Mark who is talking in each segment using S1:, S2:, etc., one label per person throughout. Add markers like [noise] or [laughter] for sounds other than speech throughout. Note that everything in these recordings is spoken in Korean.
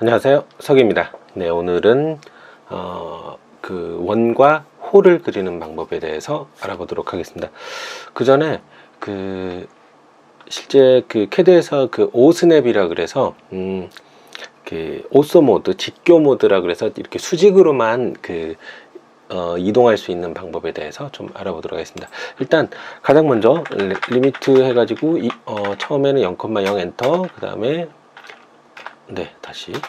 S1: 안녕하세요. 석입니다. 네, 오늘은 어, 그 원과 호를 그리는 방법에 대해서 알아보도록 하겠습니다. 그 전에 그 실제 그 캐드에서 그 오스냅이라 그래서 음, 그 오소 모드, 직교 모드라 그래서 이렇게 수직으로만 그 어, 이동할 수 있는 방법에 대해서 좀 알아보도록 하겠습니다. 일단 가장 먼저 리- 리미트 해가지고 이, 어, 처음에는 0,0 엔터, 그 다음에 네 다시 네.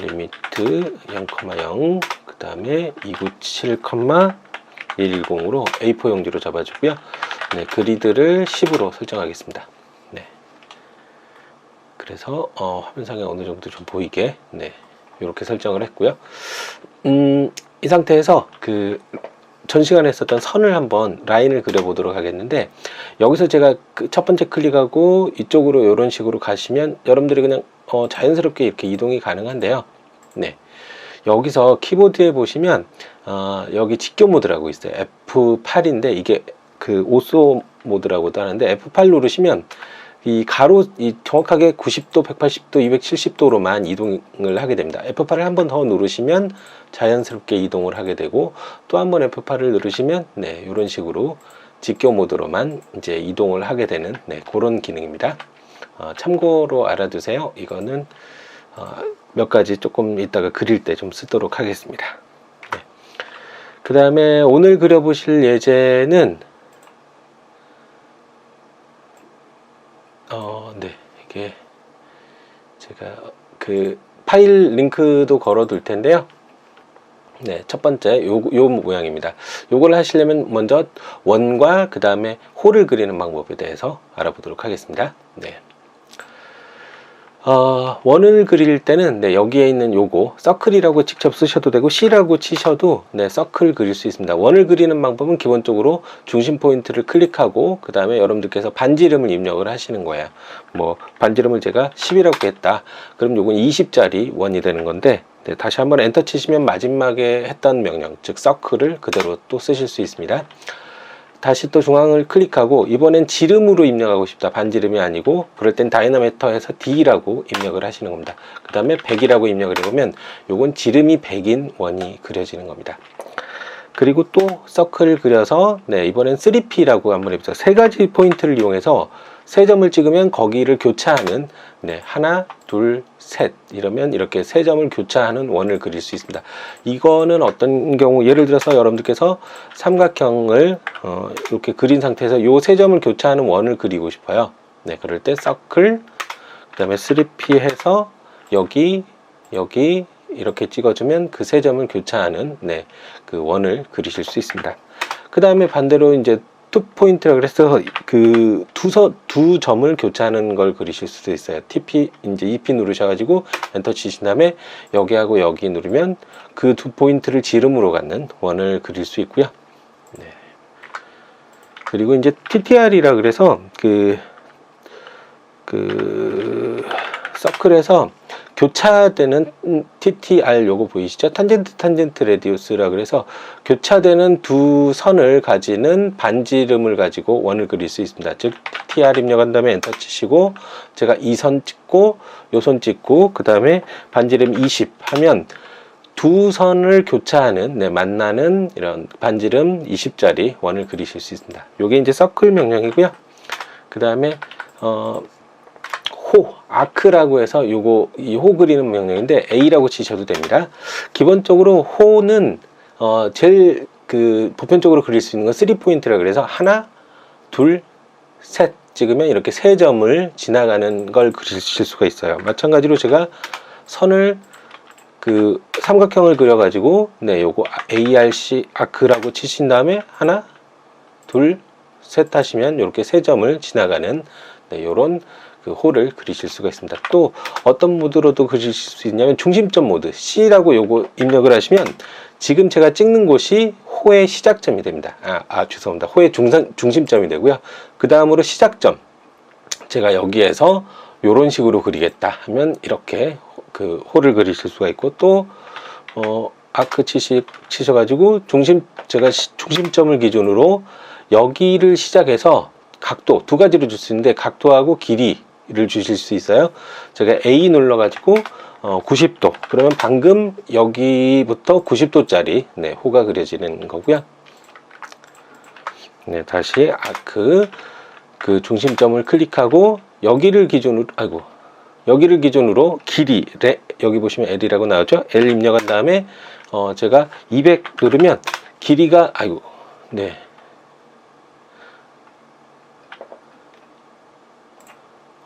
S1: 리미트 0,0, 그 다음에 297,110으로 A4 용지로 잡아주고요. 네, 그리드를 10으로 설정하겠습니다. 네. 그래서 어, 화면상에 어느 정도 좀 보이게 네 이렇게 설정을 했고요. 음, 이 상태에서 그 전 시간에 했었던 선을 한번 라인을 그려보도록 하겠는데 여기서 제가 그 첫 번째 클릭하고 이쪽으로 이런 식으로 가시면 여러분들이 그냥 어, 자연스럽게 이렇게 이동이 가능한데요. 네. 여기서 키보드에 보시면 어, 여기 직교 모드라고 있어요. F8인데 이게 그 오소 모드라고도 하는데 F8 누르시면 이 가로 이 정확하게 90도, 180도, 270도로만 이동을 하게 됩니다. F8을 한 번 더 누르시면 자연스럽게 이동을 하게 되고 또 한 번 F8을 누르시면 네, 이런 식으로 직교 모드로만 이제 이동을 하게 되는 네, 그런 기능입니다. 어, 참고로 알아두세요. 이거는 어, 몇 가지 조금 이따가 그릴 때 좀 쓰도록 하겠습니다. 네. 그 다음에 오늘 그려보실 예제는 어, 네, 이게 제가 그 파일 링크도 걸어 둘 텐데요. 네, 첫 번째 요, 요 모양입니다. 요걸 하시려면 먼저 원과 그 다음에 호를 그리는 방법에 대해서 알아보도록 하겠습니다. 네. 어, 원을 그릴 때는 네, 여기에 있는 요거 서클이라고 직접 쓰셔도 되고 C라고 치셔도 네, 서클 그릴 수 있습니다. 원을 그리는 방법은 기본적으로 중심 포인트를 클릭하고 그 다음에 여러분들께서 반지름을 입력을 하시는 거예요. 뭐 반지름을 제가 10이라고 했다. 그럼 요건 20짜리 원이 되는 건데 네, 다시 한번 엔터 치시면 마지막에 했던 명령 즉 서클을 그대로 또 쓰실 수 있습니다. 다시 또 중앙을 클릭하고 이번엔 지름으로 입력하고 싶다. 반지름이 아니고. 그럴 땐 다이나메터에서 D라고 입력을 하시는 겁니다. 그 다음에 100이라고 입력을 해보면 요건 지름이 100인 원이 그려지는 겁니다. 그리고 또 서클을 그려서 네 이번엔 3P라고 한번 해보자 세 가지 포인트를 이용해서 세 점을 찍으면 거기를 교차하는 네 하나 둘 셋 이러면 이렇게 세 점을 교차하는 원을 그릴 수 있습니다 이거는 어떤 경우 예를 들어서 여러분들께서 삼각형을 어, 이렇게 그린 상태에서 요 세 점을 교차하는 원을 그리고 싶어요 네 그럴 때 서클 그 다음에 3P 해서 여기 여기 이렇게 찍어주면 그 세 점을 교차하는 네, 그 원을 그리실 수 있습니다. 그 다음에 반대로 이제 투 포인트라 그래서 그 두서 두 점을 교차하는 걸 그리실 수도 있어요. TP 이제 EP 누르셔가지고 엔터 치신 다음에 여기하고 여기 누르면 그 두 포인트를 지름으로 갖는 원을 그릴 수 있고요. 네. 그리고 이제 TTR이라 그래서 그 그 서클에서 교차되는 음, TTR 요거 보이시죠? 탄젠트 탄젠트 레디우스라 그래서 교차되는 두 선을 가지는 반지름을 가지고 원을 그릴 수 있습니다. 즉 TTR 입력한 다음에 엔터 치시고 제가 이 선 찍고 요 선 찍고 그 다음에 반지름 20 하면 두 선을 교차하는 네, 만나는 이런 반지름 20짜리 원을 그리실 수 있습니다. 요게 이제 서클 명령이고요. 그 다음에 어, 호, 아크라고 해서 요거 이 호 그리는 명령인데 A라고 치셔도 됩니다. 기본적으로 호는 어 제일 그 보편적으로 그릴 수 있는 건 3포인트라 그래서 하나, 둘, 셋 찍으면 이렇게 세 점을 지나가는 걸 그리실 수가 있어요. 마찬가지로 제가 선을 그 삼각형을 그려 가지고 네, 요거 ARC 아크라고 치신 다음에 하나, 둘, 셋 하시면 이렇게 세 점을 지나가는 네, 요런 그 홀을 그리실 수가 있습니다. 또 어떤 모드로도 그리실 수 있냐면 중심점 모드 C라고 요거 입력을 하시면 지금 제가 찍는 곳이 호의 시작점이 됩니다. 아, 아 죄송합니다. 호의 중상, 중심점이 되고요. 그 다음으로 시작점 제가 여기에서 요런 식으로 그리겠다 하면 이렇게 그 호를 그리실 수가 있고 또 어, 아크 치시, 치셔가지고 중심 제가 시- 중심점을 기준으로 여기를 시작해서 각도 두 가지로 줄 수 있는데 각도하고 길이 를 주실 수 있어요. 제가 A 눌러 가지고 어, 90도. 그러면 방금 여기부터 90도짜리 네, 호가 그려지는 거고요. 네, 다시 아크 그 중심점을 클릭하고 여기를 기준으로 아이고 여기를 기준으로 길이 레, 여기 보시면 L이라고 나오죠. L 입력한 다음에 어, 제가 200 누르면 길이가 아이고 네.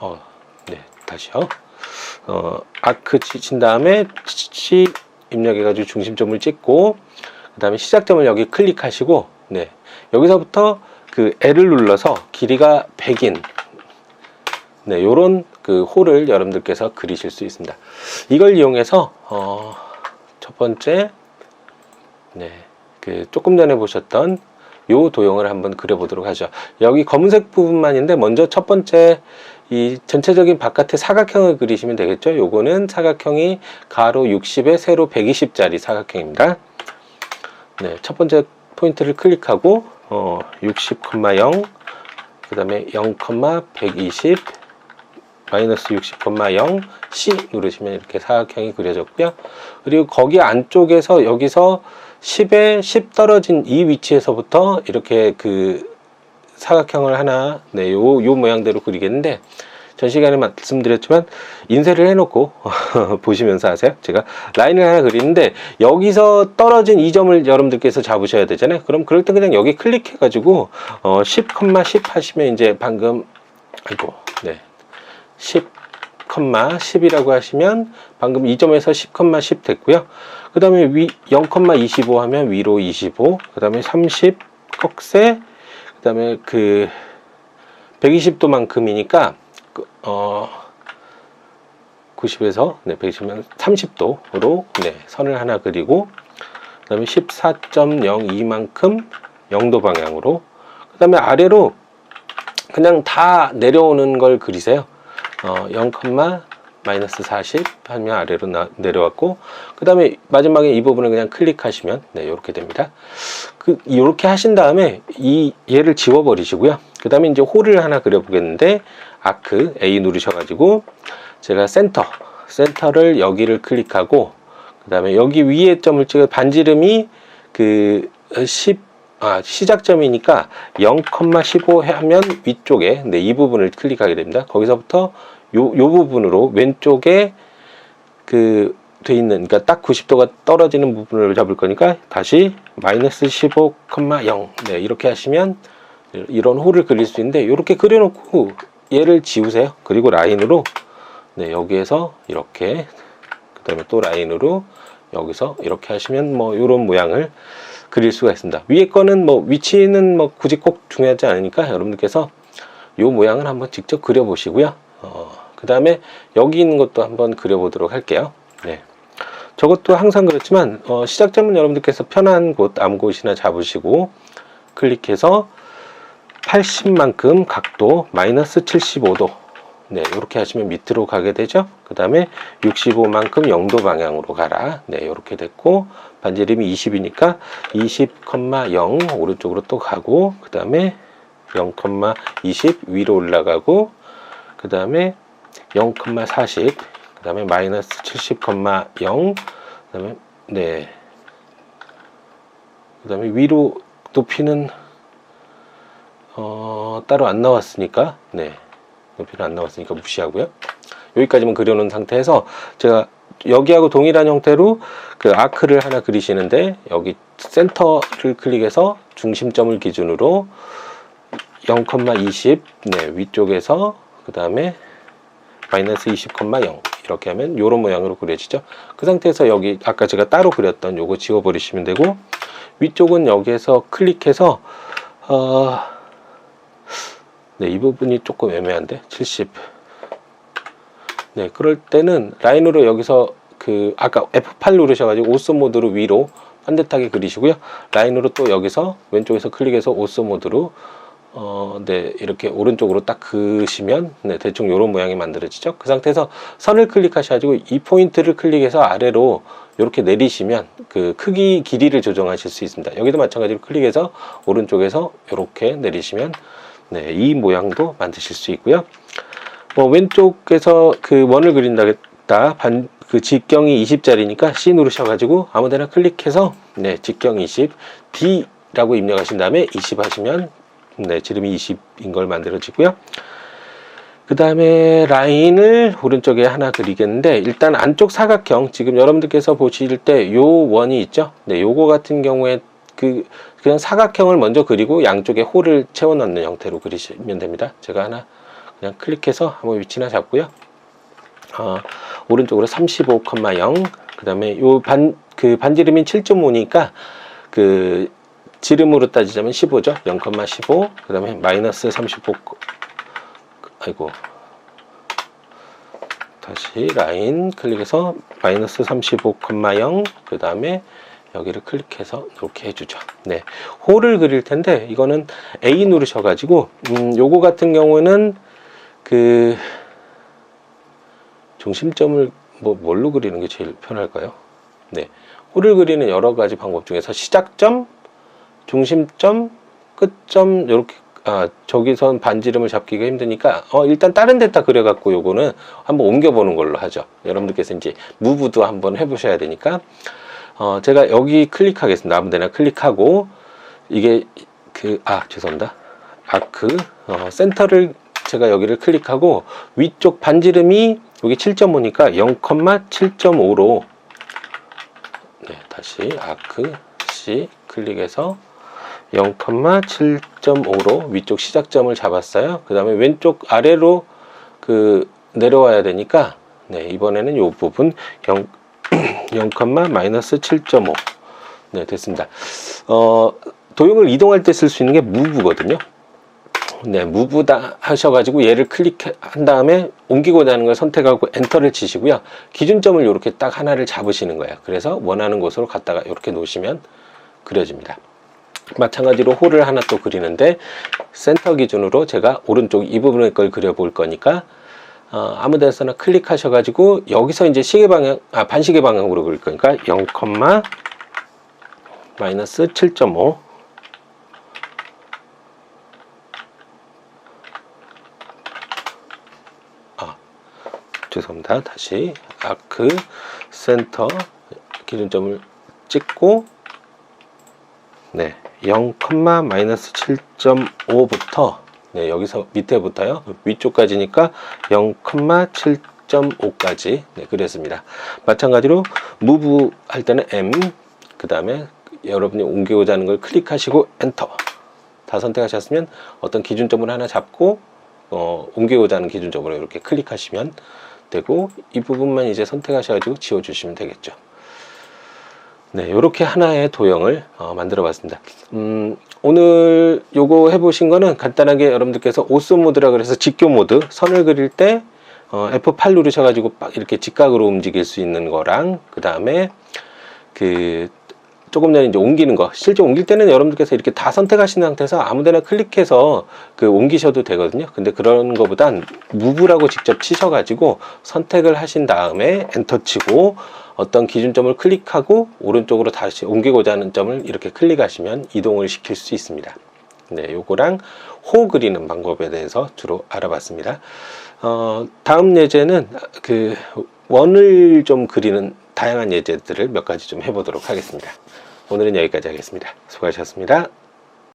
S1: 어, 네, 다시요. 어, 아크 치신 다음에 치 입력해가지고 중심점을 찍고 그 다음에 시작점을 여기 클릭하시고 네 여기서부터 그 L을 눌러서 길이가 100인 네 요런 그 홀을 여러분들께서 그리실 수 있습니다. 이걸 이용해서 어, 첫 번째 네 그 조금 전에 보셨던 요 도형을 한번 그려보도록 하죠. 여기 검은색 부분만인데 먼저 첫 번째 이 전체적인 바깥의 사각형을 그리시면 되겠죠. 요거는 사각형이 가로 60에 세로 120짜리 사각형입니다. 네, 첫 번째 포인트를 클릭하고 어, 60,0 그다음에 0,120 마이너스 60,0 C 누르시면 이렇게 사각형이 그려졌고요. 그리고 거기 안쪽에서 여기서 10에 10 떨어진 이 위치에서부터 이렇게 그 사각형을 하나 네, 요, 요 모양대로 그리겠는데 전 시간에 말씀드렸지만 인쇄를 해놓고 [laughs] 보시면서 하세요. 제가 라인을 하나 그리는데 여기서 떨어진 이 점을 여러분들께서 잡으셔야 되잖아요. 그럼 그럴 때 그냥 여기 클릭해가지고 어, 10,10 하시면 이제 방금 아이고 네 10, 10이라고 하시면 방금 이 점에서 10,10 됐고요. 그 다음에 위 0,25 하면 위로 25, 그 다음에 30 꺽쇠, 그 다음에 그 120도만큼이니까 그, 어 90에서 네, 120면 30도로 네, 선을 하나 그리고 그 다음에 14.02만큼 0도 방향으로 그 다음에 아래로 그냥 다 내려오는 걸 그리세요. 어, 0, 마이너스 40 하면 아래로 나, 내려왔고 그 다음에 마지막에 이 부분을 그냥 클릭하시면 네 이렇게 됩니다 그 이렇게 하신 다음에 이 얘를 지워 버리시고요 그 다음에 이제 홀을 하나 그려 보겠는데 아크 A 누르셔 가지고 제가 센터 센터를 여기를 클릭하고 그 다음에 여기 위에 점을 찍어 반지름이 그 10, 아, 시작점이니까 0,15 하면 위쪽에 네, 이 부분을 클릭하게 됩니다. 거기서부터 요, 요 부분으로 왼쪽에 그 돼 있는 그러니까 딱 90도가 떨어지는 부분을 잡을 거니까 다시 마이너스 15,0 네, 이렇게 하시면 이런 홀을 그릴 수 있는데 이렇게 그려놓고 얘를 지우세요. 그리고 라인으로 네, 여기에서 이렇게 그 다음에 또 라인으로 여기서 이렇게 하시면 뭐 이런 모양을 그릴 수가 있습니다. 위에 거는 뭐 위치는 뭐 굳이 꼭 중요하지 않으니까 여러분들께서 이 모양을 한번 직접 그려보시고요. 어, 그 다음에 여기 있는 것도 한번 그려보도록 할게요. 네. 저것도 항상 그렇지만 어, 시작점은 여러분들께서 편한 곳 아무 곳이나 잡으시고 클릭해서 80만큼 각도 마이너스 75도 네 이렇게 하시면 밑으로 가게 되죠 그 다음에 65만큼 0도 방향으로 가라 네 이렇게 됐고 반지름이 20이니까 20,0 오른쪽으로 또 가고 그 다음에 0,20 위로 올라가고 그 다음에 0,40 그 다음에 마이너스 70,0 그 다음에 네. 그 다음에 위로 높이는 어, 따로 안 나왔으니까 네. 높이는 안 나왔으니까 무시하고요. 여기까지만 그려놓은 상태에서 제가 여기하고 동일한 형태로 그 아크를 하나 그리시는데 여기 센터를 클릭해서 중심점을 기준으로 0,20 네, 위쪽에서 그 다음에 마이너스 20,0 이렇게 하면 이런 모양으로 그려지죠. 그 상태에서 여기 아까 제가 따로 그렸던 요거 지워버리시면 되고 위쪽은 여기에서 클릭해서 어, 네, 이 부분이 조금 애매한데 70 네, 그럴 때는 라인으로 여기서 그 아까 F8 누르셔가지고 오스 모드로 위로 반듯하게 그리시고요. 라인으로 또 여기서 왼쪽에서 클릭해서 오스 모드로 어, 네, 이렇게 오른쪽으로 딱 그으시면, 네, 대충 이런 모양이 만들어지죠. 그 상태에서 선을 클릭하셔가지고 이 포인트를 클릭해서 아래로 이렇게 내리시면 그 크기, 길이를 조정하실 수 있습니다. 여기도 마찬가지로 클릭해서 오른쪽에서 이렇게 내리시면, 네, 이 모양도 만드실 수 있고요. 뭐 왼쪽에서 그 원을 그린다겠다. 반, 그 직경이 20짜리니까 C 누르셔가지고 아무 데나 클릭해서 네 직경 20 D라고 입력하신 다음에 20 하시면 네 지름이 20인 걸 만들어지고요. 그 다음에 라인을 오른쪽에 하나 그리겠는데 일단 안쪽 사각형 지금 여러분들께서 보실 때 요 원이 있죠. 네 요거 같은 경우에 그 그냥 사각형을 먼저 그리고 양쪽에 홀을 채워 넣는 형태로 그리시면 됩니다. 제가 하나 그냥 클릭해서 한번 위치나 잡고요. 어, 오른쪽으로 35,0. 그 다음에 요 반, 그 반지름이 7.5니까 그 지름으로 따지자면 15죠. 0,15. 그 다음에 마이너스 35. 아이고. 다시 라인 클릭해서 마이너스 35,0. 그 다음에 여기를 클릭해서 이렇게 해주죠. 네. 홀을 그릴 텐데 이거는 A 누르셔가지고 음, 요거 같은 경우는 그 중심점을 뭐 뭘로 그리는 게 제일 편할까요? 네. 홀을 그리는 여러 가지 방법 중에서 시작점, 중심점, 끝점 이렇게 아 저기선 반지름을 잡기가 힘드니까 어 일단 다른 데다 그려갖고 요거는 한번 옮겨보는 걸로 하죠. 여러분들께서 이제 무브도 한번 해보셔야 되니까 어 제가 여기 클릭하겠습니다. 아무 데나 클릭하고 이게 그 아 죄송합니다. 아크 어, 센터를 제가 여기를 클릭하고 위쪽 반지름이 여기 7.5니까 0,7.5로 네, 다시 아크 C 클릭해서 0,7.5로 위쪽 시작점을 잡았어요. 그 다음에 왼쪽 아래로 그 내려와야 되니까 네, 이번에는 이 부분 0, 0, [clears throat] 마이너스 7.5 네, 됐습니다. 어, 도형을 이동할 때 쓸 수 있는 게 무브거든요. 네, 무브다 하셔가지고 얘를 클릭한 다음에 옮기고자 하는 걸 선택하고 엔터를 치시고요. 기준점을 이렇게 딱 하나를 잡으시는 거예요. 그래서 원하는 곳으로 갖다가 이렇게 놓으시면 그려집니다. 마찬가지로 홀을 하나 또 그리는데 센터 기준으로 제가 오른쪽 이 부분의 걸 그려볼 거니까 어, 아무 데서나 클릭하셔가지고 여기서 이제 시계 방향, 아 반시계 방향으로 그릴 거니까 0, 마이너스 7.5 죄송합니다. 다시 아크 센터 기준점을 찍고 네, 0, 마이너스 7.5부터 네, 여기서 밑에부터요. 위쪽까지니까 0,7.5까지 네, 그렸습니다. 마찬가지로 move 할 때는 M 그 다음에 여러분이 옮기고자 하는 걸 클릭하시고 엔터 다 선택하셨으면 어떤 기준점을 하나 잡고 어, 옮기고자 하는 기준점으로 이렇게 클릭하시면 되고 이 부분만 이제 선택하셔가지고 지워주시면 되겠죠. 네, 이렇게 하나의 도형을 어, 만들어 봤습니다. 음, 오늘 요거 해보신 거는 간단하게 여러분들께서 오스 모드라 그래서 직교 모드 선을 그릴 때 어, F8 누르셔가지고 막 이렇게 직각으로 움직일 수 있는 거랑 그 다음에 그 조금 전에 이제 옮기는 거. 실제 옮길 때는 여러분들께서 이렇게 다 선택하신 상태에서 아무데나 클릭해서 그 옮기셔도 되거든요. 근데 그런 거보단 무브라고 직접 치셔가지고 선택을 하신 다음에 엔터 치고 어떤 기준점을 클릭하고 오른쪽으로 다시 옮기고자 하는 점을 이렇게 클릭하시면 이동을 시킬 수 있습니다. 네, 요거랑 호 그리는 방법에 대해서 주로 알아봤습니다. 어, 다음 예제는 그 원을 좀 그리는 다양한 예제들을 몇 가지 좀 해보도록 하겠습니다. 오늘은 여기까지 하겠습니다. 수고하셨습니다.